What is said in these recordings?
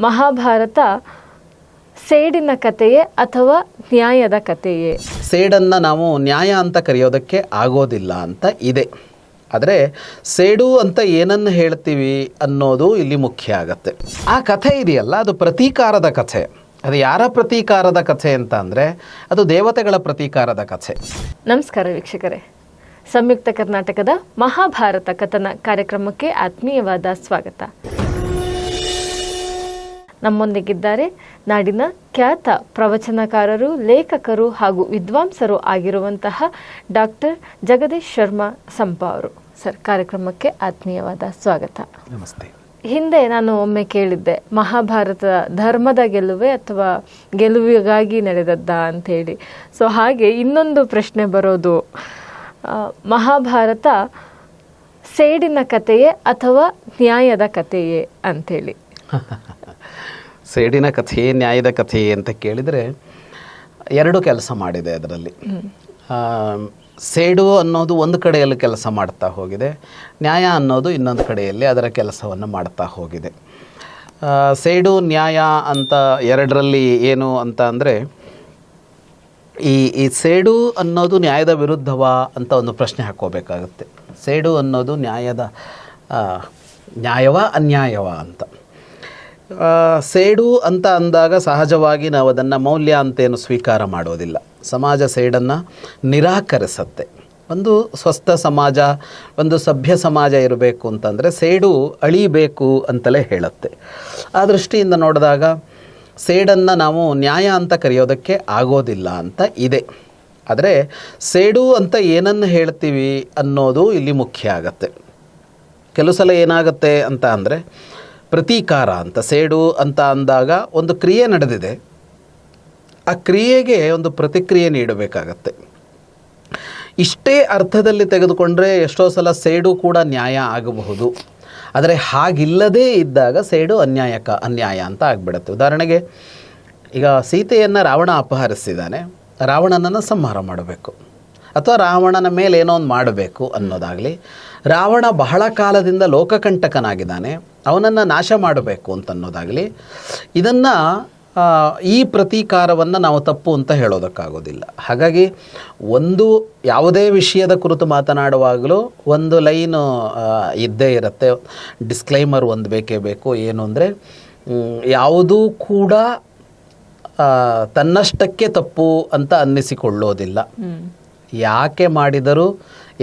ಮಹಾಭಾರತ ಸೇಡಿನ ಕಥೆಯೇ ಅಥವಾ ನ್ಯಾಯದ ಕಥೆಯೇ? ಸೇಡನ್ನು ನಾವು ನ್ಯಾಯ ಅಂತ ಕರೆಯೋದಕ್ಕೆ ಆಗೋದಿಲ್ಲ ಅಂತ ಇದೆ. ಆದರೆ ಸೇಡು ಅಂತ ಏನನ್ನು ಹೇಳ್ತೀವಿ ಅನ್ನೋದು ಇಲ್ಲಿ ಮುಖ್ಯ ಆಗತ್ತೆ. ಆ ಕಥೆ ಇದೆಯಲ್ಲ ಅದು ಪ್ರತೀಕಾರದ ಕಥೆ. ಅದು ಯಾರ ಪ್ರತೀಕಾರದ ಕಥೆ ಅಂತ ಅಂದರೆ ಅದು ದೇವತೆಗಳ ಪ್ರತೀಕಾರದ ಕಥೆ. ನಮಸ್ಕಾರ ವೀಕ್ಷಕರೇ. ಸಂಯುಕ್ತ ಕರ್ನಾಟಕದ ಮಹಾಭಾರತ ಕಥನ ಕಾರ್ಯಕ್ರಮಕ್ಕೆ ಆತ್ಮೀಯವಾದ ಸ್ವಾಗತ. ನಮ್ಮೊಂದಿಗಿದ್ದಾರೆ. ನಾಡಿನ ಖ್ಯಾತ ಪ್ರವಚನಕಾರರು ಲೇಖಕರು ಹಾಗೂ ವಿದ್ವಾಂಸರು ಆಗಿರುವಂತಹ ಡಾಕ್ಟರ್ ಜಗದೀಶ್ ಶರ್ಮಾ ಸಂಪ ಅವರು. ಸರ್ ಕಾರ್ಯಕ್ರಮಕ್ಕೆ ಆತ್ಮೀಯವಾದ ಸ್ವಾಗತ. ನಮಸ್ತೆ. ಹಿಂದೆ ನಾನು ಒಮ್ಮೆ ಕೇಳಿದ್ದೆ ಮಹಾಭಾರತ ಧರ್ಮದ ಗೆಲುವೆ ಅಥವಾ ಗೆಲುವಿಗಾಗಿ ನಡೆದದ್ದ ಅಂಥೇಳಿ. ಸೊ ಹಾಗೆ ಇನ್ನೊಂದು ಪ್ರಶ್ನೆ ಬರೋದು ಮಹಾಭಾರತ ಸೇಡಿನ ಕಥೆಯೇ ಅಥವಾ ನ್ಯಾಯದ ಕಥೆಯೇ ಅಂತೇಳಿ ಸೇಡಿನ ಕಥೆ ನ್ಯಾಯದ ಕಥೆ ಅಂತ ಕೇಳಿದರೆ ಎರಡು ಕೆಲಸ ಮಾಡಿದೆ ಅದರಲ್ಲಿ. ಸೇಡು ಅನ್ನೋದು ಒಂದು ಕಡೆಯಲ್ಲಿ ಕೆಲಸ ಮಾಡ್ತಾ ಹೋಗಿದೆ, ನ್ಯಾಯ ಅನ್ನೋದು ಇನ್ನೊಂದು ಕಡೆಯಲ್ಲಿ ಅದರ ಕೆಲಸವನ್ನು ಮಾಡ್ತಾ ಹೋಗಿದೆ. ಸೇಡು, ನ್ಯಾಯ ಅಂತ ಎರಡರಲ್ಲಿ ಏನು ಅಂತ ಅಂದರೆ, ಈ ಈ ಸೇಡು ಅನ್ನೋದು ನ್ಯಾಯದ ವಿರುದ್ಧವಾ ಅಂತ ಒಂದು ಪ್ರಶ್ನೆ ಹಾಕೋಬೇಕಾಗುತ್ತೆ ಸೇಡು ಅನ್ನೋದು ನ್ಯಾಯದ ನ್ಯಾಯವ ನ್ಯಾಯವಾ, ಅನ್ಯಾಯವಾ ಅಂತ. ಸೇಡು ಅಂತ ಅಂದಾಗ ಸಹಜವಾಗಿ ನಾವು ಅದನ್ನು ಮೌಲ್ಯ ಅಂತೇನು ಸ್ವೀಕಾರ ಮಾಡೋದಿಲ್ಲ. ಸಮಾಜ ಸೇಡನ್ನು ನಿರಾಕರಿಸತ್ತೆ. ಒಂದು ಸ್ವಸ್ಥ ಸಮಾಜ, ಒಂದು ಸಭ್ಯ ಸಮಾಜ ಇರಬೇಕು ಅಂತಂದರೆ ಸೇಡು ಅಳಿಬೇಕು ಅಂತಲೇ ಹೇಳುತ್ತೆ. ಆ ದೃಷ್ಟಿಯಿಂದ ನೋಡಿದಾಗ ಸೇಡನ್ನು ನಾವು ನ್ಯಾಯ ಅಂತ ಕರೆಯೋದಕ್ಕೆ ಆಗೋದಿಲ್ಲ ಅಂತ ಇದೆ. ಆದರೆ ಸೇಡು ಅಂತ ಏನನ್ನು ಹೇಳ್ತೀವಿ ಅನ್ನೋದು ಇಲ್ಲಿ ಮುಖ್ಯ ಆಗತ್ತೆ. ಕೆಲವು ಸಲ ಏನಾಗುತ್ತೆ ಅಂತ ಅಂದರೆ ಪ್ರತೀಕಾರ ಅಂತ, ಸೇಡು ಅಂತ ಅಂದಾಗ ಒಂದು ಕ್ರಿಯೆ ನಡೆದಿದೆ. ಆ ಕ್ರಿಯೆಗೆ ಒಂದು ಪ್ರತಿಕ್ರಿಯೆ ನೀಡಬೇಕಾಗತ್ತೆ. ಇಷ್ಟೇ ಅರ್ಥದಲ್ಲಿ ತೆಗೆದುಕೊಂಡ್ರೆ ಎಷ್ಟೋ ಸಲ ಸೇಡು ಕೂಡ ನ್ಯಾಯ ಆಗಬಹುದು. ಆದರೆ ಹಾಗಿಲ್ಲದೇ ಇದ್ದಾಗ ಸೇಡು ಅನ್ಯಾಯಕ, ಅನ್ಯಾಯ ಅಂತ ಆಗಿಬಿಡುತ್ತೆ. ಉದಾಹರಣೆಗೆ, ಈಗ ಸೀತೆಯನ್ನು ರಾವಣ ಅಪಹರಿಸಿದ್ದಾನೆ. ರಾವಣನನ್ನು ಸಂಹಾರ ಮಾಡಬೇಕು. ಅಥವಾ ರಾವಣನ ಮೇಲೆ ಏನೋ ಒಂದು ಮಾಡಬೇಕು ಅನ್ನೋದಾಗಲಿ, ರಾವಣ ಬಹಳ ಕಾಲದಿಂದ ಲೋಕಕಂಟಕನಾಗಿದ್ದಾನೆ. ಅವನನ್ನು ನಾಶ ಮಾಡಬೇಕು ಅಂತನ್ನೋದಾಗಲಿ ಇದನ್ನು ಈ ಪ್ರತೀಕಾರವನ್ನು ನಾವು ತಪ್ಪು ಅಂತ ಹೇಳೋದಕ್ಕಾಗೋದಿಲ್ಲ. ಹಾಗಾಗಿ ಒಂದು ಯಾವುದೇ ವಿಷಯದ ಕುರಿತು ಮಾತನಾಡುವಾಗಲೂ ಒಂದು ಲೈನು ಇದ್ದೇ ಇರುತ್ತೆ. ಡಿಸ್ಕ್ಲೈಮರ್ ಒಂದು ಬೇಕೇ ಬೇಕು. ಏನು ಅಂದರೆ ಯಾವುದೂ ಕೂಡ ತನ್ನಷ್ಟಕ್ಕೆ ತಪ್ಪು ಅಂತ ಅನ್ನಿಸಿಕೊಳ್ಳೋದಿಲ್ಲ. ಯಾಕೆ ಮಾಡಿದರು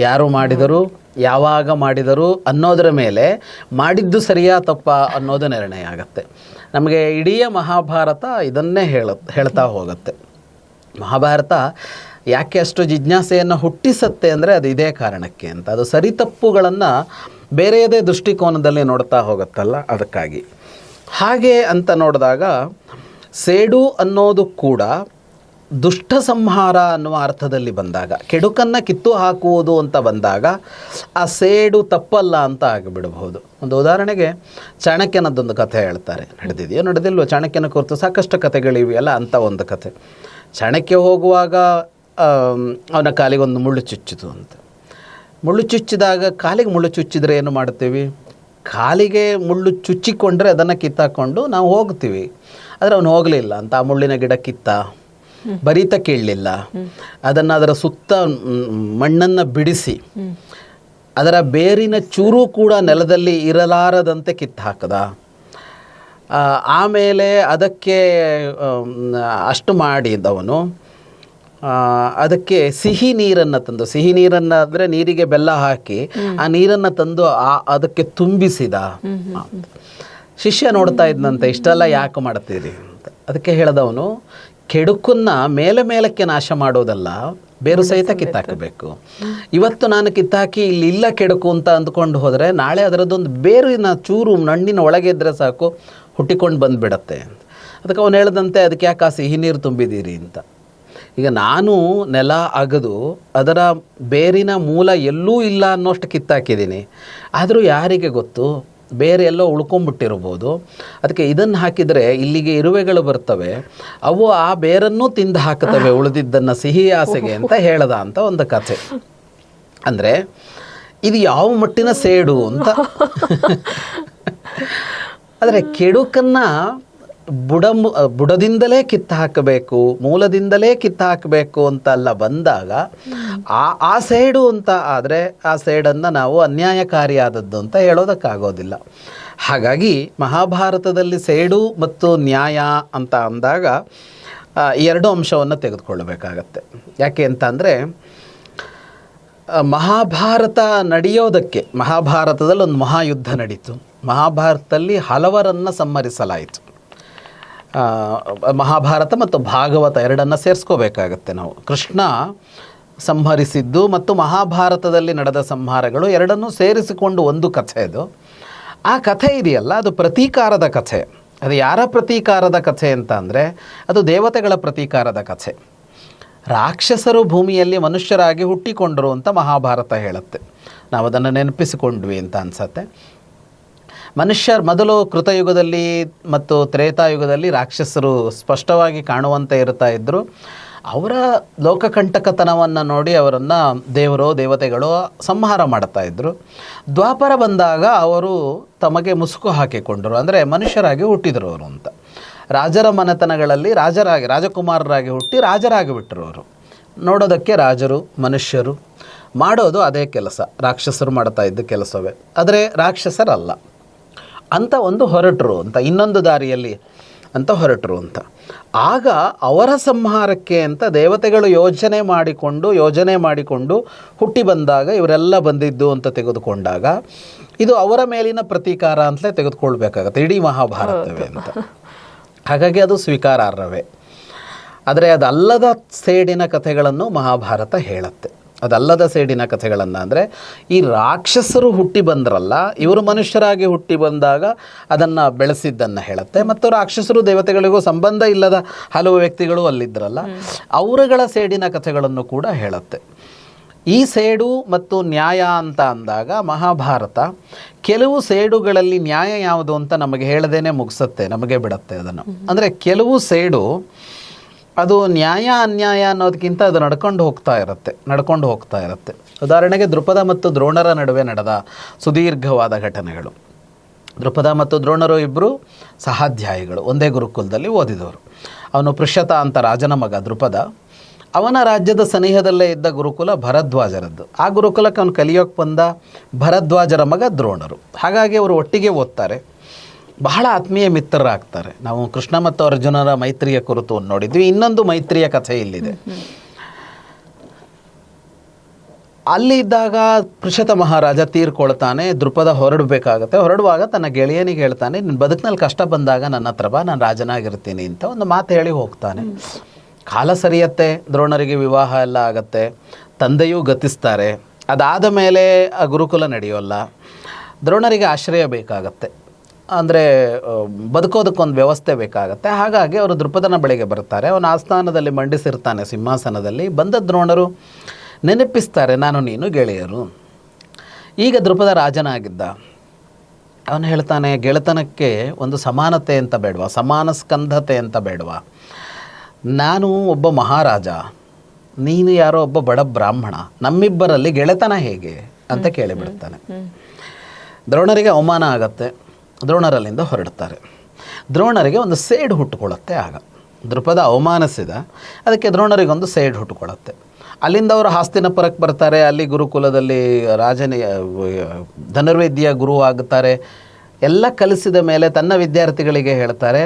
ಯಾರು ಮಾಡಿದರು, ಯಾವಾಗ ಮಾಡಿದರು ಅನ್ನೋದರ ಮೇಲೆ ಮಾಡಿದ್ದು ಸರಿಯಾ ತಪ್ಪ ಅನ್ನೋದು ನಿರ್ಣಯ ಆಗುತ್ತೆ. ನಮಗೆ ಇಡೀ ಮಹಾಭಾರತ ಇದನ್ನೇ ಹೇಳ, ಹೇಳ್ತಾ ಹೋಗುತ್ತೆ. ಮಹಾಭಾರತ ಯಾಕೆ ಅಷ್ಟು ಜಿಜ್ಞಾಸೆಯನ್ನು ಹುಟ್ಟಿಸತ್ತೆ ಅಂದರೆ ಅದು ಇದೇ ಕಾರಣಕ್ಕೆ ಅಂತ. ಅದು ಸರಿ ತಪ್ಪುಗಳನ್ನು ಬೇರೆಯದೇ ದೃಷ್ಟಿಕೋನದಲ್ಲಿ ನೋಡ್ತಾ ಹೋಗುತ್ತಲ್ಲ ಅದಕ್ಕಾಗಿ. ಹಾಗೆ ಅಂತ ನೋಡಿದಾಗ ಸೇಡು ಅನ್ನೋದು ಕೂಡ ದುಷ್ಟ ಸಂಹಾರ ಅನ್ನುವ ಅರ್ಥದಲ್ಲಿ ಬಂದಾಗ, ಕೆಡುಕನ್ನು ಕಿತ್ತು ಹಾಕುವುದು ಅಂತ ಬಂದಾಗ ಆ ಸೇಡು ತಪ್ಪಲ್ಲ ಅಂತ ಆಗಿಬಿಡಬಹುದು. ಒಂದು ಉದಾಹರಣೆಗೆ ಚಾಣಕ್ಯನದ್ದೊಂದು ಕಥೆ ಹೇಳ್ತಾರೆ. ನಡೆದಿದೆಯೋ ನಡೆದಿಲ್ವೋ ಚಾಣಕ್ಯನ ಕುರಿತು ಸಾಕಷ್ಟು ಕಥೆಗಳಿವೆಯಲ್ಲ ಅಂತ ಒಂದು ಕಥೆ. ಚಾಣಕ್ಯ ಹೋಗುವಾಗ ಅವನ ಕಾಲಿಗೆ ಒಂದು ಮುಳ್ಳು ಚುಚ್ಚಿತು ಅಂತ. ಮುಳ್ಳು ಚುಚ್ಚಿದಾಗ ಕಾಲಿಗೆ ಮುಳ್ಳು ಚುಚ್ಚಿದ್ರೆ ಏನು ಮಾಡ್ತೀವಿ ಕಾಲಿಗೆ ಮುಳ್ಳು ಚುಚ್ಚಿಕೊಂಡ್ರೆ ಅದನ್ನು ಕಿತ್ತಾಕೊಂಡು ನಾವು ಹೋಗ್ತೀವಿ. ಆದರೆ ಅವನು ಹೋಗಲಿಲ್ಲ ಅಂತ ಆ ಮುಳ್ಳಿನ ಗಿಡ ಕಿತ್ತ ಬರೀತ ಕೇಳಲಿಲ್ಲ. ಅದನ್ನು ಅದರ ಸುತ್ತ ಮಣ್ಣನ್ನು ಬಿಡಿಸಿ, ಅದರ ಬೇರಿನ ಚೂರು ಕೂಡ ನೆಲದಲ್ಲಿ ಇರಲಾರದಂತೆ ಕಿತ್ತು ಹಾಕದ ಆಮೇಲೆ ಅದಕ್ಕೆ ಅಷ್ಟು ಮಾಡಿದವನು ಅದಕ್ಕೆ ಸಿಹಿ ನೀರನ್ನು ತಂದು, ಸಿಹಿ ನೀರನ್ನು ಅಂದರೆ ನೀರಿಗೆ ಬೆಲ್ಲ ಹಾಕಿ, ಆ ನೀರನ್ನು ತಂದು ಆ, ಅದಕ್ಕೆ ತುಂಬಿಸಿದ. ಶಿಷ್ಯ ನೋಡ್ತಾ ಇದ್ದಂತೆ ಇಷ್ಟೆಲ್ಲ ಯಾಕೆ ಮಾಡ್ತೀರಿ ಅಂತ. ಅದಕ್ಕೆ ಹೇಳ್ದವನು ಕೆಡುಕನ್ನ ಮೇಲೆ ಮೇಲಕ್ಕೆ ನಾಶ ಮಾಡೋದಲ್ಲ ಬೇರು ಸಹಿತ ಕಿತ್ತಾಕಬೇಕು. ಇವತ್ತು ನಾನು ಕಿತ್ತಾಕಿ ಇಲ್ಲಿ ಇಲ್ಲ ಕೆಡುಕು ಅಂತ ಅಂದ್ಕೊಂಡು ಹೋದರೆ ನಾಳೆ ಅದರದ್ದೊಂದು ಬೇರಿನ ಚೂರು ನಣ್ಣಿನ ಒಳಗೆ ಇದ್ದರೆ ಸಾಕು ಹುಟ್ಟಿಕೊಂಡು ಬಂದುಬಿಡತ್ತೆ ಅದಕ್ಕೆ ಅವನು ಹೇಳ್ದಂತೆ ಅದಕ್ಕೆ ಯಾಕೆ ಆ ಸಿಹಿ ನೀರು ತುಂಬಿದ್ದೀರಿ? ಅಂತ. ಈಗ ನಾನು ನೆಲ ಅಗದು ಅದರ ಬೇರಿನ ಮೂಲ ಎಲ್ಲೂ ಇಲ್ಲ ಅನ್ನೋಷ್ಟು ಕಿತ್ತಾಕಿದ್ದೀನಿ. ಆದರೂ ಯಾರಿಗೆ ಗೊತ್ತು? ಬೇರೆ ಎಲ್ಲೋ ಉಳ್ಕೊಂಬಿಟ್ಟಿರ್ಬೋದು ಅದಕ್ಕೆ ಇದನ್ನು ಹಾಕಿದರೆ ಇಲ್ಲಿಗೆ ಇರುವೆಗಳು ಬರ್ತವೆ. ಅವು ಆ ಬೇರನ್ನು ತಿಂದು ಹಾಕುತ್ತವೆ ಉಳಿದಿದ್ದನ್ನು ಸಿಹಿ ಆಸೆಗೆ ಅಂತ ಹೇಳದ ಅಂತ ಒಂದು ಕಥೆ. ಅಂದರೆ ಇದು ಯಾವ ಮಟ್ಟಿನ ಸೇಡು ಅಂತ. ಆದರೆ ಕೆಡುಕನ್ನು ಬುಡ ಬುಡದಿಂದಲೇ ಕಿತ್ತು ಹಾಕಬೇಕು ಮೂಲದಿಂದಲೇ ಕಿತ್ತು ಹಾಕಬೇಕು ಅಂತೆಲ್ಲ ಬಂದಾಗ ಆ ಆ ಸೈಡು ಅಂತ ಆದರೆ ಆ ಸೈಡನ್ನು ನಾವು ಅನ್ಯಾಯಕಾರಿಯಾದದ್ದು ಅಂತ ಹೇಳೋದಕ್ಕಾಗೋದಿಲ್ಲ. ಹಾಗಾಗಿ ಮಹಾಭಾರತದಲ್ಲಿ ಸೇಡು ಮತ್ತು ನ್ಯಾಯ ಅಂತ ಅಂದಾಗ ಎರಡು ಅಂಶವನ್ನು ತೆಗೆದುಕೊಳ್ಳಬೇಕಾಗತ್ತೆ. ಯಾಕೆ ಅಂತ ಅಂದರೆ ಮಹಾಭಾರತ ನಡೆಯೋದಕ್ಕೆ ಮಹಾಭಾರತದಲ್ಲಿ ಒಂದು ಮಹಾಯುದ್ಧ ನಡೀತು. ಮಹಾಭಾರತದಲ್ಲಿ ಹಲವರನ್ನು ಸಂಹರಿಸಲಾಯಿತು. ಆ, ಮಹಾಭಾರತ ಮತ್ತು ಭಾಗವತ ಎರಡನ್ನು ಸೇರಿಸ್ಕೋಬೇಕಾಗತ್ತೆ ನಾವು. ಕೃಷ್ಣ ಸಂಹರಿಸಿದ್ದು ಮತ್ತು ಮಹಾಭಾರತದಲ್ಲಿ ನಡೆದ ಸಂಹಾರಗಳು ಎರಡನ್ನೂ ಸೇರಿಸಿಕೊಂಡು ಒಂದು ಕಥೆ ಅದು ಆ ಕಥೆ ಇದೆಯಲ್ಲ, ಅದು ಪ್ರತೀಕಾರದ ಕಥೆ. ಅದು ಯಾರ ಪ್ರತೀಕಾರದ ಕಥೆ ಅಂತ ಅಂದರೆ, ಅದು ದೇವತೆಗಳ ಪ್ರತೀಕಾರದ ಕಥೆ. ರಾಕ್ಷಸರು ಭೂಮಿಯಲ್ಲಿ ಮನುಷ್ಯರಾಗಿ ಹುಟ್ಟಿಕೊಂಡರು ಅಂತ ಮಹಾಭಾರತ ಹೇಳುತ್ತೆ. ನಾವು ಅದನ್ನು ನೆನಪಿಸಿಕೊಂಡ್ವಿ ಅಂತ ಅನ್ಸತ್ತೆ. ಮನುಷ್ಯರ್ ಮೊದಲು ಕೃತಯುಗದಲ್ಲಿ ಮತ್ತು ತ್ರೇತಾಯುಗದಲ್ಲಿ ರಾಕ್ಷಸರು ಸ್ಪಷ್ಟವಾಗಿ ಕಾಣುವಂತೆ ಇರ್ತಾ ಇದ್ದರು ಅವರ ಲೋಕಕಂಟಕತನವನ್ನು ನೋಡಿ ಅವರನ್ನು ದೇವರು, ದೇವತೆಗಳು ಸಂಹಾರ ಮಾಡ್ತಾ ಇದ್ದರು ದ್ವಾಪರ ಬಂದಾಗ ಅವರು ತಮಗೆ ಮುಸುಕು ಹಾಕಿಕೊಂಡರು. ಅಂದರೆ ಮನುಷ್ಯರಾಗಿ ಹುಟ್ಟಿದರು ಅವರು ಅಂತ. ರಾಜರ ಮನೆತನಗಳಲ್ಲಿ ರಾಜರಾಗಿ, ರಾಜಕುಮಾರರಾಗಿ ಹುಟ್ಟಿ ರಾಜರಾಗಿ ಬಿಟ್ಟರು ಅವರು. ನೋಡೋದಕ್ಕೆ ರಾಜರು, ಮನುಷ್ಯರು, ಮಾಡೋದು ಅದೇ ಕೆಲಸ. ರಾಕ್ಷಸರು ಮಾಡ್ತಾ ಇದ್ದ ಕೆಲಸವೇ. ಆದರೆ ರಾಕ್ಷಸರಲ್ಲ. ಅಂತ ಒಂದು ಹೊರಟರು ಅಂತ ಇನ್ನೊಂದು ದಾರಿಯಲ್ಲಿ ಅಂತ ಹೊರಟರು ಅಂತ. ಆಗ ಅವರ ಸಂಹಾರಕ್ಕೆ ಅಂತ ದೇವತೆಗಳು ಯೋಜನೆ ಮಾಡಿಕೊಂಡು ಯೋಜನೆ ಮಾಡಿಕೊಂಡು ಹುಟ್ಟಿ ಬಂದಾಗ ಇವರೆಲ್ಲ ಬಂದಿದ್ದು ಅಂತ ತೆಗೆದುಕೊಂಡಾಗ ಇದು ಅವರ ಮೇಲಿನ ಪ್ರತೀಕಾರ ಅಂತಲೇ ತೆಗೆದುಕೊಳ್ಬೇಕಾಗತ್ತೆ ಇಡೀ ಮಹಾಭಾರತವೇ ಅಂತ. ಹಾಗಾಗಿ ಅದು ಸ್ವೀಕಾರಾರ್ಹವೇ. ಆದರೆ ಅದಲ್ಲದ ಸೇಡಿನ ಕಥೆಗಳನ್ನು ಮಹಾಭಾರತ ಹೇಳುತ್ತೆ. ಅದಲ್ಲದ ಸೇಡಿನ ಕಥೆಗಳನ್ನು ಅಂದರೆ, ಈ ರಾಕ್ಷಸರು ಹುಟ್ಟಿ ಬಂದ್ರಲ್ಲ, ಇವರು ಮನುಷ್ಯರಾಗಿ ಹುಟ್ಟಿ ಬಂದಾಗ ಅದನ್ನು ಬೆಳೆಸಿದ್ದನ್ನು ಹೇಳುತ್ತೆ. ಮತ್ತು ರಾಕ್ಷಸರು ದೇವತೆಗಳಿಗೂ ಸಂಬಂಧ ಇಲ್ಲದ ಹಲವು ವ್ಯಕ್ತಿಗಳು ಅಲ್ಲಿದ್ದರಲ್ಲ ಅವರುಗಳ ಸೇಡಿನ ಕಥೆಗಳನ್ನು ಕೂಡ ಹೇಳುತ್ತೆ. ಈ ಸೇಡು ಮತ್ತು ನ್ಯಾಯ ಅಂತ ಅಂದಾಗ ಮಹಾಭಾರತ, ಕೆಲವು ಸೇಡುಗಳಲ್ಲಿ ನ್ಯಾಯ ಯಾವುದು ಅಂತ ನಮಗೆ ಹೇಳದೇನೆ ಮುಗಿಸುತ್ತೆ, ನಮಗೆ ಬಿಡುತ್ತೆ ಅದನ್ನು. ಅಂದರೆ ಕೆಲವು ಸೇಡು ಅದು ನ್ಯಾಯ, ಅನ್ಯಾಯ ಅನ್ನೋದಕ್ಕಿಂತ ಅದು ನಡ್ಕೊಂಡು ಹೋಗ್ತಾ ಇರುತ್ತೆ, ನಡ್ಕೊಂಡು ಹೋಗ್ತಾ ಇರುತ್ತೆ. ಉದಾಹರಣೆಗೆ ದೃಪದ ಮತ್ತು ದ್ರೋಣರ ನಡುವೆ ನಡೆದ ಸುದೀರ್ಘವಾದ ಘಟನೆಗಳು. ದೃಪದ ಮತ್ತು ದ್ರೋಣರು ಇಬ್ಬರು ಸಹಾಧ್ಯಾಯಿಗಳು, ಒಂದೇ ಗುರುಕುಲದಲ್ಲಿ ಓದಿದವರು. ಅವನು ಪೃಷ್ಯತ ಅಂತ ರಾಜನ ಮಗ ದೃಪದ ಅವನ ರಾಜ್ಯದ ಸನಿಹದಲ್ಲೇ ಇದ್ದ ಗುರುಕುಲ ಭರದ್ವಾಜರದ್ದು. ಆ ಗುರುಕುಲಕ್ಕೆ ಅವನು ಕಲಿಯೋಕ್ಕೆ ಬಂದ ಭರದ್ವಾಜರ ಮಗ ದ್ರೋಣರು. ಹಾಗಾಗಿ ಅವರು ಒಟ್ಟಿಗೆ ಓದ್ತಾರೆ. ಬಹಳ ಆತ್ಮೀಯ ಮಿತ್ರರಾಗ್ತಾರೆ. ನಾವು ಕೃಷ್ಣ ಮತ್ತು ಅರ್ಜುನರ ಮೈತ್ರಿಯ ಕುರಿತು ನೋಡಿದ್ವಿ. ಇನ್ನೊಂದು ಮೈತ್ರಿಯ ಕಥೆ ಇಲ್ಲಿದೆ. ಅಲ್ಲಿ ಇದ್ದಾಗ ಪೃಷತ ಮಹಾರಾಜ ತೀರ್ಕೊಳ್ತಾನೆ ದೃಪದ ಹೊರಡಬೇಕಾಗತ್ತೆ. ಹೊರಡುವಾಗ ತನ್ನ ಗೆಳೆಯನಿಗೆ ಹೇಳ್ತಾನೆ ನಿನ್ನ ಬದುಕಿನಲ್ಲಿ ಕಷ್ಟ ಬಂದಾಗ ನನ್ನ ಹತ್ರ ಬಾ, ನಾನು ರಾಜನಾಗಿರ್ತೀನಿ ಅಂತ ಒಂದು ಮಾತು ಹೇಳಿ ಹೋಗ್ತಾನೆ. ಕಾಲ ಸರಿಯತ್ತೆ, ದ್ರೋಣರಿಗೆ ವಿವಾಹ ಎಲ್ಲ ಆಗತ್ತೆ, ತಂದೆಯೂ ಗತಿಸ್ತಾರೆ. ಅದಾದ ಮೇಲೆ ಗುರುಕುಲ ನಡೆಯೋಲ್ಲ. ದ್ರೋಣರಿಗೆ ಆಶ್ರಯ ಬೇಕಾಗತ್ತೆ. ಅಂದರೆ ಬದುಕೋದಕ್ಕೊಂದು ವ್ಯವಸ್ಥೆ ಬೇಕಾಗತ್ತೆ. ಹಾಗಾಗಿ ಅವರು ದೃಪದನ ಬಳಿಗೆ ಬರ್ತಾರೆ. ಅವನ ಆಸ್ಥಾನದಲ್ಲಿ ಮಂಡಿಸಿರ್ತಾನೆ ಸಿಂಹಾಸನದಲ್ಲಿ. ಬಂದ ದ್ರೋಣರು ನೆನಪಿಸ್ತಾರೆ ನಾನು ನೀನು ಗೆಳೆಯರು. ಈಗ ದೃಪದ ರಾಜನಾಗಿದ್ದ. ಅವನು ಹೇಳ್ತಾನೆ ಗೆಳೆತನಕ್ಕೆ ಒಂದು ಸಮಾನತೆ ಅಂತ ಬೇಡವಾ ಸಮಾನ ಸ್ಕಂಧತೆ ಅಂತ ಬೇಡವಾ. ನಾನು ಒಬ್ಬ ಮಹಾರಾಜ ನೀನು ಯಾರೋ ಒಬ್ಬ ಬಡ ಬ್ರಾಹ್ಮಣ ನಮ್ಮಿಬ್ಬರಲ್ಲಿ ಗೆಳೆತನ ಹೇಗೆ? ಅಂತ ಕೇಳಿಬಿಡ್ತಾನೆ. ದ್ರೋಣರಿಗೆ ಅವಮಾನ ಆಗತ್ತೆ. ದ್ರೋಣರಲ್ಲಿಂದ ಹೊರಡ್ತಾರೆ ದ್ರೋಣರಿಗೆ ಒಂದು ಸೇಡ್ ಹುಟ್ಟುಕೊಳ್ಳುತ್ತೆ ಆಗ. ದೃಪದ ಅವಮಾನಿಸಿದ ಅದಕ್ಕೆ ದ್ರೋಣರಿಗೊಂದು ಸೇಡ್ ಹುಟ್ಟುಕೊಳ್ಳುತ್ತೆ. ಅಲ್ಲಿಂದ ಅವರು ಹಾಸ್ತಿನಪುರಕ್ಕೆ ಬರ್ತಾರೆ ಅಲ್ಲಿ ಗುರುಕುಲದಲ್ಲಿ ರಾಜನ ಧನುರ್ವೇದ್ಯ ಗುರು ಆಗುತ್ತಾರೆ. ಎಲ್ಲ ಕಲಿಸಿದ ಮೇಲೆ ತನ್ನ ವಿದ್ಯಾರ್ಥಿಗಳಿಗೆ ಹೇಳ್ತಾರೆ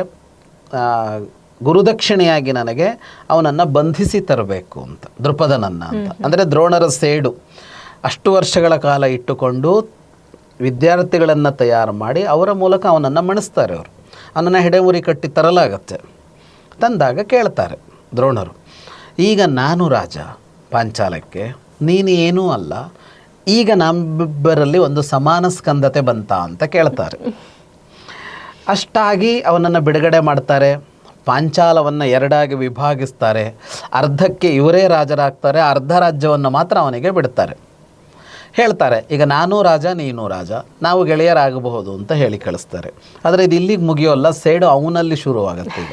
ಗುರುದಕ್ಷಿಣೆಯಾಗಿ ನನಗೆ ಅವನನ್ನು ಬಂಧಿಸಿ ತರಬೇಕು ಅಂತ ದೃಪದನನ್ನು ಅಂತ. ಅಂದರೆ ದ್ರೋಣರ ಸೇಡು ಅಷ್ಟು ವರ್ಷಗಳ ಕಾಲ ಇಟ್ಟುಕೊಂಡು ವಿದ್ಯಾರ್ಥಿಗಳನ್ನು ತಯಾರು ಮಾಡಿ ಅವರ ಮೂಲಕ ಅವನನ್ನು ಮಣಿಸ್ತಾರೆ ಅವರು. ಅವನನ್ನು ಹೆಡೆಮುರಿ ಕಟ್ಟಿ ತರಲಾಗತ್ತೆ. ತಂದಾಗ ಕೇಳ್ತಾರೆ ದ್ರೋಣರು, ಈಗ ನಾನು ರಾಜ, ಪಾಂಚಾಲಕ್ಕೆ, ನೀನು ಏನೂ ಅಲ್ಲ, ಈಗ ನಮ್ಮಿಬ್ಬರಲ್ಲಿ ಒಂದು ಸಮಾನ ಸ್ಕಂದತೆ ಬಂತ ಅಂತ ಕೇಳ್ತಾರೆ. ಅಷ್ಟಾಗಿ ಅವನನ್ನು ಬಿಡುಗಡೆ ಮಾಡ್ತಾರೆ, ಪಾಂಚಾಲವನ್ನು ಎರಡಾಗಿ ವಿಭಾಗಿಸ್ತಾರೆ, ಅರ್ಧಕ್ಕೆ ಇವರೇ ರಾಜರಾಗ್ತಾರೆ, ಅರ್ಧ ರಾಜ್ಯವನ್ನು ಮಾತ್ರ ಅವನಿಗೆ ಬಿಡ್ತಾರೆ. ಹೇಳ್ತಾರೆ, ಈಗ ನಾನು ರಾಜ, ನೀನು ರಾಜ, ನಾವು ಗೆಳೆಯರಾಗಬಹುದು ಅಂತ ಹೇಳಿ ಕಳಿಸ್ತಾರೆ. ಆದರೆ ಇದು ಇಲ್ಲಿಗೆ ಮುಗಿಯೋಲ್ಲ, ಸೈಡು ಅವನಲ್ಲಿ ಶುರುವಾಗುತ್ತೆ ಈಗ.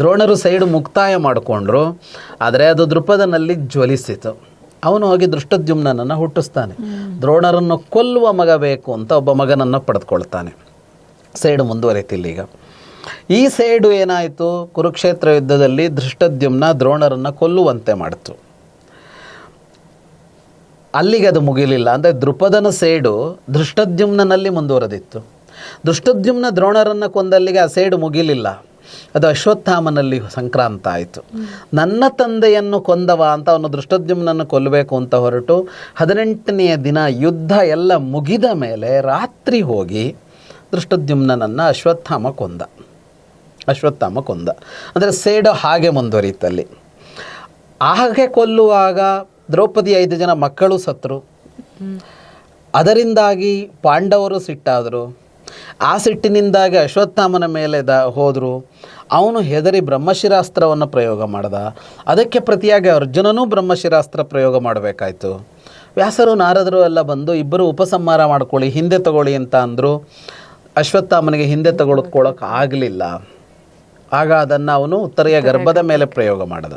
ದ್ರೋಣರು ಸೈಡು ಮುಕ್ತಾಯ ಮಾಡಿಕೊಂಡ್ರು, ಆದರೆ ಅದು ದೃಪದನಲ್ಲಿ ಜ್ವಲಿಸಿತು. ಅವನು ಹೋಗಿ ದೃಷ್ಟದ್ಯುಮ್ನನ್ನು ಹುಟ್ಟಿಸ್ತಾನೆ. ದ್ರೋಣರನ್ನು ಕೊಲ್ಲುವ ಮಗ ಬೇಕು ಅಂತ ಒಬ್ಬ ಮಗನನ್ನು ಪಡೆದುಕೊಳ್ತಾನೆ. ಸೈಡು ಮುಂದುವರಿತಿಲ್ಲ ಈಗ. ಈ ಸೇಡು ಏನಾಯಿತು? ಕುರುಕ್ಷೇತ್ರ ಯುದ್ಧದಲ್ಲಿ ದೃಷ್ಟದ್ಯುಮ್ನ ದ್ರೋಣರನ್ನು ಕೊಲ್ಲುವಂತೆ ಮಾಡಿತು. ಅಲ್ಲಿಗೆ ಅದು ಮುಗಿಲಿಲ್ಲ. ಅಂದರೆ ದೃಪದನ ಸೇಡು ದೃಷ್ಟದ್ಯುಮ್ನಲ್ಲಿ ಮುಂದುವರೆದಿತ್ತು. ದೃಷ್ಟದ್ಯುಮ್ನ ದ್ರೋಣರನ್ನು ಕೊಂದಲ್ಲಿಗೆ ಆ ಸೇಡು ಮುಗಿಲಿಲ್ಲ. ಅದು ಅಶ್ವತ್ಥಾಮನಲ್ಲಿ ಸಂಕ್ರಾಂತ ಆಯಿತು. ನನ್ನ ತಂದೆಯನ್ನು ಕೊಂದವ ಅಂತ ಅವನು ದೃಷ್ಟದ್ಯುಮ್ನನ್ನು ಕೊಲ್ಲಬೇಕು ಅಂತ ಹೊರಟು ಹದಿನೆಂಟನೆಯ ದಿನ ಯುದ್ಧ ಎಲ್ಲ ಮುಗಿದ ಮೇಲೆ ರಾತ್ರಿ ಹೋಗಿ ದೃಷ್ಟದ್ಯುಮ್ನನ್ನು ಅಶ್ವತ್ಥಾಮ ಕೊಂದ. ಅಶ್ವತ್ಥಾಮ ಕೊಂದ. ಅಂದರೆ ಸೇಡು ಹಾಗೆ ಮುಂದುವರಿಯುತ್ತಲ್ಲಿ ಹಾಗೆ ಕೊಲ್ಲುವಾಗ ದ್ರೌಪದಿ ಐದು ಜನ ಮಕ್ಕಳು ಸತ್ರು. ಅದರಿಂದಾಗಿ ಪಾಂಡವರು ಸಿಟ್ಟಾದರು. ಆ ಸಿಟ್ಟಿನಿಂದಾಗಿ ಅಶ್ವತ್ಥಾಮನ ಮೇಲೆ ದ ಹೋದರು. ಅವನು ಹೆದರಿ ಬ್ರಹ್ಮಶಿರಾಸ್ತ್ರವನ್ನು ಪ್ರಯೋಗ ಮಾಡ್ದ. ಅದಕ್ಕೆ ಪ್ರತಿಯಾಗಿ ಅರ್ಜುನನೂ ಬ್ರಹ್ಮಶಿರಾಸ್ತ್ರ ಪ್ರಯೋಗ ಮಾಡಬೇಕಾಯಿತು. ವ್ಯಾಸರು, ನಾರದರು ಎಲ್ಲ ಬಂದು, ಇಬ್ಬರು ಉಪಸಂಹಾರ ಮಾಡ್ಕೊಳ್ಳಿ, ಹಿಂದೆ ತಗೊಳ್ಳಿ ಅಂತ ಅಂದರು. ಅಶ್ವತ್ಥಾಮನಿಗೆ ಹಿಂದೆ ತಗೊಳ್ಕೊಳ್ಳೋಕೆ ಆಗಲಿಲ್ಲ. ಆಗ ಅದನ್ನು ಅವನು ಉತ್ತರೆಯ ಗರ್ಭದ ಮೇಲೆ ಪ್ರಯೋಗ ಮಾಡಿದ.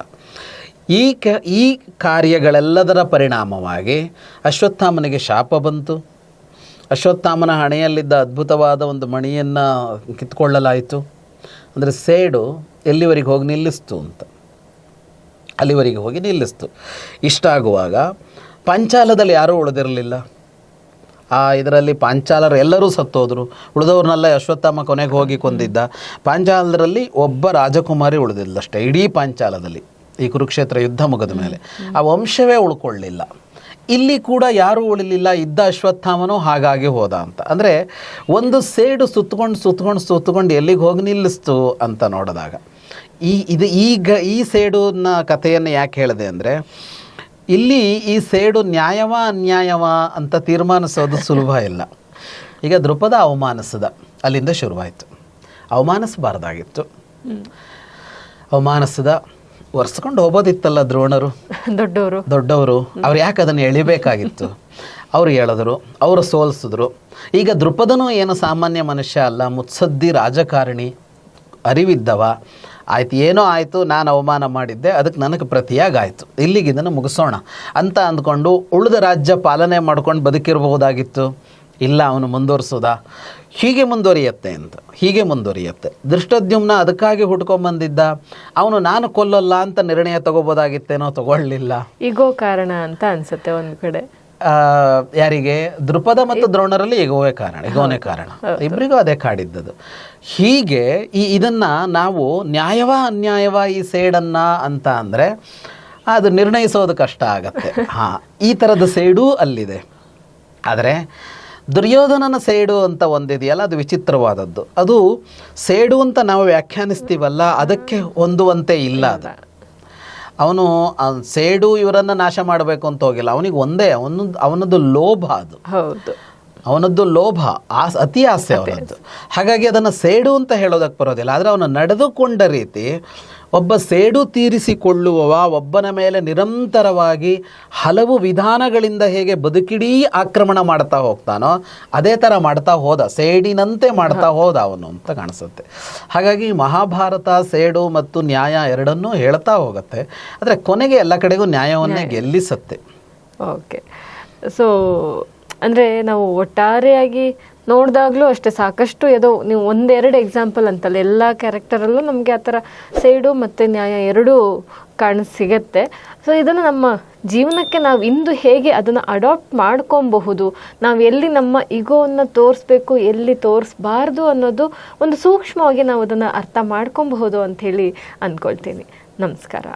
ಈ ಕ, ಈ ಕಾರ್ಯಗಳೆಲ್ಲದರ ಪರಿಣಾಮವಾಗಿ ಅಶ್ವತ್ಥಾಮನಿಗೆ ಶಾಪ ಬಂತು. ಅಶ್ವತ್ಥಾಮನ ಹಣೆಯಲ್ಲಿದ್ದ ಅದ್ಭುತವಾದ ಒಂದು ಮಣಿಯನ್ನು ಕಿತ್ಕೊಳ್ಳಲಾಯಿತು. ಅಂದರೆ ಸೇಡು ಎಲ್ಲಿವರೆಗೆ ಹೋಗಿ ನಿಲ್ಲಿಸ್ತು ಅಂತ. ಅಲ್ಲಿವರೆಗೆ ಹೋಗಿ ನಿಲ್ಲಿಸ್ತು. ಇಷ್ಟಾಗುವಾಗ ಪಾಂಚಾಲದಲ್ಲಿ ಯಾರೂ ಉಳಿದಿರಲಿಲ್ಲ. ಆ ಇದರಲ್ಲಿ ಪಾಂಚಾಲರು ಎಲ್ಲರೂ ಸತ್ತೋದ್ರು. ಉಳಿದವ್ರನ್ನೆಲ್ಲ ಅಶ್ವತ್ಥಾಮ ಕೊನೆಗೆ ಹೋಗಿ ಕೊಂದಿದ್ದ. ಪಾಂಚಾಲರಲ್ಲಿ ಒಬ್ಬ ರಾಜಕುಮಾರಿ ಉಳಿದಿಲ್ಲಷ್ಟೇ ಇಡೀ ಪಾಂಚಾಲದಲ್ಲಿ. ಈ ಕುರುಕ್ಷೇತ್ರ ಯುದ್ಧ ಮುಗಿದ ಮೇಲೆ. ಆ ವಂಶವೇ ಉಳ್ಕೊಳ್ಳಿಲ್ಲ. ಇಲ್ಲಿ ಕೂಡ ಯಾರೂ ಉಳಿಲಿಲ್ಲ. ಇದ್ದ ಅಶ್ವತ್ಥಾಮನೂ ಹಾಗಾಗಿ ಹೋದ ಅಂತ. ಅಂದರೆ ಒಂದು ಸೇಡು ಸುತ್ತಕೊಂಡು ಸುತ್ತಕೊಂಡು ಸುತ್ತಕೊಂಡು ಎಲ್ಲಿಗೆ ಹೋಗಿ ನಿಲ್ಲಿಸ್ತು ಅಂತ ನೋಡಿದಾಗ. ಈ ಇದು ಈಗ ಈ ಸೇಡುನ ಕಥೆಯನ್ನು ಯಾಕೆ ಹೇಳಿದೆ ಅಂದರೆ, ಇಲ್ಲಿ ಈ ಸೇಡು ನ್ಯಾಯವ ಅನ್ಯಾಯವ ಅಂತ ತೀರ್ಮಾನಿಸೋದು ಸುಲಭ ಇಲ್ಲ. ಈಗ ದೃಪದ ಅವಮಾನಿಸದ. ಅಲ್ಲಿಂದ ಶುರುವಾಯಿತು. ಅವಮಾನಿಸಬಾರ್ದಾಗಿತ್ತು. ಅವಮಾನಿಸಿದ ಒರೆಸ್ಕೊಂಡು ಹೋಗೋದಿತ್ತಲ್ಲ ದ್ರೋಣರು? ದೊಡ್ಡವರು. ದೊಡ್ಡವರು. ಅವ್ರು ಯಾಕೆ ಅದನ್ನು ಎಳಿಬೇಕಾಗಿತ್ತು? ಅವ್ರು ಹೇಳಿದ್ರು ಅವರು ಸೋಲಿಸಿದ್ರು. ಈಗ ದೃಪದನೂ ಏನು ಸಾಮಾನ್ಯ ಮನುಷ್ಯ ಅಲ್ಲ ಮುತ್ಸದ್ದಿ ರಾಜಕಾರಣಿ ಅರಿವಿದ್ದವ. ಆಯ್ತು ಏನೋ ಆಯಿತು ನಾನು ಅವಮಾನ ಮಾಡಿದ್ದೆ ಅದಕ್ಕೆ ನನಗೆ ಪ್ರತಿಯಾಗಾಯಿತು ಇಲ್ಲಿಗೆ ಇದನ್ನು ಮುಗಿಸೋಣ. ಅಂತ ಅಂದ್ಕೊಂಡು ಉಳಿದ ರಾಜ್ಯ ಪಾಲನೆ ಮಾಡ್ಕೊಂಡು ಬದುಕಿರಬಹುದಾಗಿತ್ತು. ಇಲ್ಲ ಅವನು ಮುಂದುವರಿಸೋದ? ಹೀಗೆ ಮುಂದುವರಿಯತ್ತೆ ಅಂತ. ಹೀಗೆ ಮುಂದುವರಿಯುತ್ತೆ. ದೃಷ್ಟದ್ಯುಮ್ನ ಅದಕ್ಕಾಗಿ ಹುಡ್ಕೊಂಬಂದಿದ್ದ ಅವನು ನಾನು ಕೊಲ್ಲಲ್ಲ ಅಂತ ನಿರ್ಣಯ ತಗೋಬೋದಾಗಿತ್ತೇನೋ ತಗೊಳ್ಳಿಲ್ಲ. ಈಗೋ ಕಾರಣ ಅಂತ ಅನ್ಸುತ್ತೆ ಒಂದು ಕಡೆ. ಯಾರಿಗೆ? ದೃಪದ ಮತ್ತು ದ್ರೋಣರಲ್ಲಿ ಈಗೋವೇ ಕಾರಣ ಈಗೋನೇ ಕಾರಣ. ಇಬ್ಬರಿಗೂ ಅದೇ ಕಾಡಿದ್ದದು. ಹೀಗೆ ಈ ಇದನ್ನ ನಾವು ನ್ಯಾಯವ ಅನ್ಯಾಯವ ಈ ಸೇಡನ್ನ ಅಂತ ಅಂದರೆ ಅದು ನಿರ್ಣಯಿಸೋದು ಕಷ್ಟ ಆಗತ್ತೆ. ಹಾಂ ಈ ಥರದ ಸೇಡೂ ಅಲ್ಲಿದೆ. ಆದರೆ ದುರ್ಯೋಧನನ ಸೇಡು ಅಂತ ಒಂದಿದೆಯಲ್ಲ ಅದು ವಿಚಿತ್ರವಾದದ್ದು. ಅದು ಸೇಡು ಅಂತ ನಾವು ವ್ಯಾಖ್ಯಾನಿಸ್ತೀವಲ್ಲ ಅದಕ್ಕೆ ಹೊಂದುವಂತೆ ಇಲ್ಲ ಅದು. ಅವನು ಸೇಡು ಇವರನ್ನು ನಾಶ ಮಾಡಬೇಕು ಅಂತ ಹೋಗಿಲ್ಲ. ಅವನಿಗೆ ಒಂದೇ ಅವನು ಅವನದ್ದು ಲೋಭ ಅದು. ಹೌದು. ಅವನದ್ದು ಲೋಭ ಆಸ್ ಅತಿ ಆಸೆ ಅವನದ್ದು. ಹಾಗಾಗಿ ಅದನ್ನು ಸೇಡು ಅಂತ ಹೇಳೋದಕ್ಕೆ ಬರೋದಿಲ್ಲ. ಆದರೆ ಅವನು ನಡೆದುಕೊಂಡ ರೀತಿ ಒಬ್ಬ ಸೇಡು ತೀರಿಸಿಕೊಳ್ಳುವವ ಒಬ್ಬನ ಮೇಲೆ ನಿರಂತರವಾಗಿ ಹಲವು ವಿಧಾನಗಳಿಂದ ಹೇಗೆ ಬದುಕಿಡೀ ಆಕ್ರಮಣ ಮಾಡ್ತಾ ಹೋಗ್ತಾನೋ ಅದೇ ಥರ ಮಾಡ್ತಾ ಹೋದ ಸೇಡಿನಂತೆ ಮಾಡ್ತಾ ಹೋದ ಅವನು ಅಂತ ಕಾಣಿಸುತ್ತೆ. ಹಾಗಾಗಿ ಮಹಾಭಾರತ ಸೇಡು ಮತ್ತು ನ್ಯಾಯ ಎರಡನ್ನೂ ಹೇಳ್ತಾ ಹೋಗುತ್ತೆ. ಆದರೆ ಕೊನೆಗೆ ಎಲ್ಲ ಕಡೆಗೂ ನ್ಯಾಯವನ್ನೇ ಗೆಲ್ಲಿಸುತ್ತೆ. ಓಕೆ. ಸೊ ಅಂದರೆ ನಾವು ಒಟ್ಟಾರೆಯಾಗಿ ನೋಡಿದಾಗಲೂ ಅಷ್ಟೇ ಸಾಕಷ್ಟು ಯಾವುದೋ ನೀವು ಒಂದೆರಡು ಎಕ್ಸಾಂಪಲ್ ಅಂತಲ್ಲ, ಎಲ್ಲ ಕ್ಯಾರೆಕ್ಟರಲ್ಲೂ ನಮಗೆ ಆ ಥರ ಸೈಡು ಮತ್ತು ನ್ಯಾಯ ಎರಡೂ ಕಾಣ, ಸಿಗತ್ತೆ. ಸೊ ಇದನ್ನು ನಮ್ಮ ಜೀವನಕ್ಕೆ ನಾವು ಇಂದು ಹೇಗೆ ಅದನ್ನು ಅಡಾಪ್ಟ್ ಮಾಡ್ಕೊಬಹುದು, ನಾವು ಎಲ್ಲಿ ನಮ್ಮ ಇಗೋವನ್ನು ತೋರಿಸ್ಬೇಕು, ಎಲ್ಲಿ ತೋರಿಸ್ಬಾರ್ದು ಅನ್ನೋದು ಒಂದು ಸೂಕ್ಷ್ಮವಾಗಿ ನಾವು ಅದನ್ನು ಅರ್ಥ ಮಾಡ್ಕೊಬಹುದು ಅಂಥೇಳಿ ಅಂದ್ಕೊಳ್ತೀನಿ ನಮಸ್ಕಾರ.